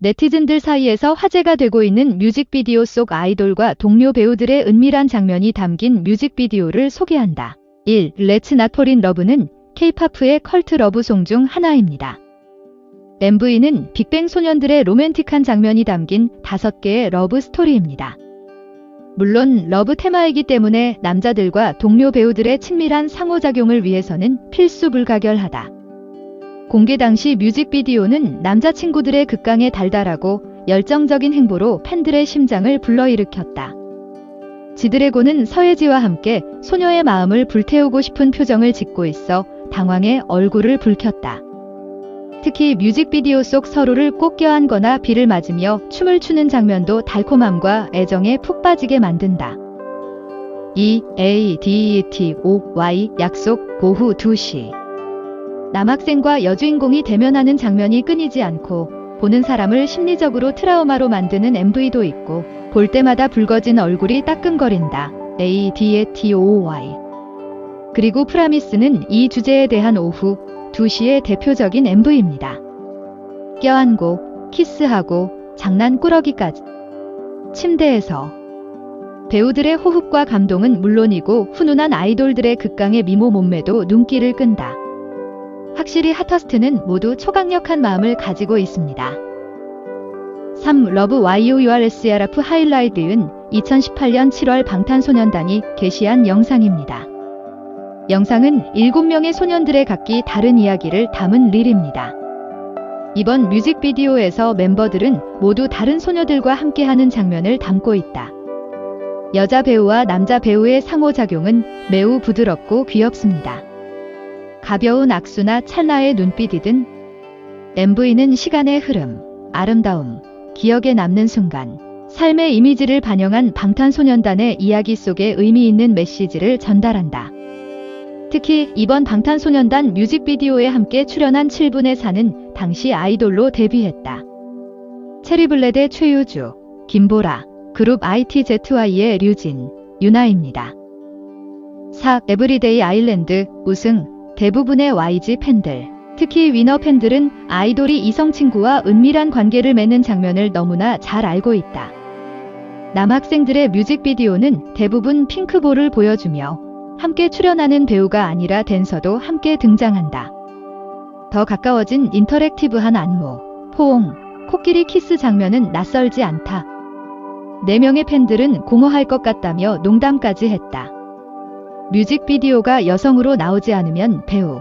네티즌들 사이에서 화제가 되고 있는 뮤직비디오 속 아이돌과 동료 배우들의 은밀한 장면이 담긴 뮤직비디오를 소개한다. 1. Let's Not Fall in Love는 K-팝의 컬트 러브송 중 하나입니다. MV는 빅뱅 소년들의 로맨틱한 장면이 담긴 다섯 개의 러브 스토리입니다. 물론 러브 테마이기 때문에 남자들과 동료 배우들의 친밀한 상호작용을 위해서는 필수 불가결하다. 공개 당시 뮤직비디오는 남자친구들의 극강에 달달하고 열정적인 행보로 팬들의 심장을 불러일으켰다. 지드래곤은 서예지와 함께 소녀의 마음을 불태우고 싶은 표정을 짓고 있어 당황해 얼굴을 붉혔다. 특히 뮤직비디오 속 서로를 꼭 껴안거나 비를 맞으며 춤을 추는 장면도 달콤함과 애정에 푹 빠지게 만든다. E A D T O Y 약속 오후 2시 남학생과 여주인공이 대면하는 장면이 끊이지 않고 보는 사람을 심리적으로 트라우마로 만드는 MV도 있고 볼 때마다 붉어진 얼굴이 따끔거린다. A D T O Y 그리고 프라미스는 이 주제에 대한 오후 2시의 대표적인 MV입니다. 껴안고, 키스하고, 장난꾸러기까지. 침대에서. 배우들의 호흡과 감동은 물론이고 훈훈한 아이돌들의 극강의 미모 몸매도 눈길을 끈다. 확실히 핫터스트는 모두 초강력한 마음을 가지고 있습니다. 3. 러브 YOURSRF 하이라이트은 2018년 7월 방탄소년단이 게시한 영상입니다. 영상은 7명의 소년들의 각기 다른 이야기를 담은 릴입니다. 이번 뮤직비디오에서 멤버들은 모두 다른 소녀들과 함께하는 장면을 담고 있다. 여자 배우와 남자 배우의 상호작용은 매우 부드럽고 귀엽습니다. 가벼운 악수나 찰나의 눈빛이든 MV는 시간의 흐름, 아름다움, 기억에 남는 순간, 삶의 이미지를 반영한 방탄소년단의 이야기 속에 의미 있는 메시지를 전달한다. 특히 이번 방탄소년단 뮤직비디오에 함께 출연한 7분의 4는 당시 아이돌로 데뷔했다. 체리블렛의 최유주, 김보라, 그룹 ITZY의 류진, 유나입니다. 4. 에브리데이 아일랜드 우승 대부분의 YG 팬들, 특히 위너 팬들은 아이돌이 이성 친구와 은밀한 관계를 맺는 장면을 너무나 잘 알고 있다. 남학생들의 뮤직비디오는 대부분 핑크볼을 보여주며 함께 출연하는 배우가 아니라 댄서도 함께 등장한다. 더 가까워진 인터랙티브한 안무, 포옹, 코끼리 키스 장면은 낯설지 않다. 4명의 팬들은 공허할 것 같다며 농담까지 했다. 뮤직비디오가 여성으로 나오지 않으면 배우,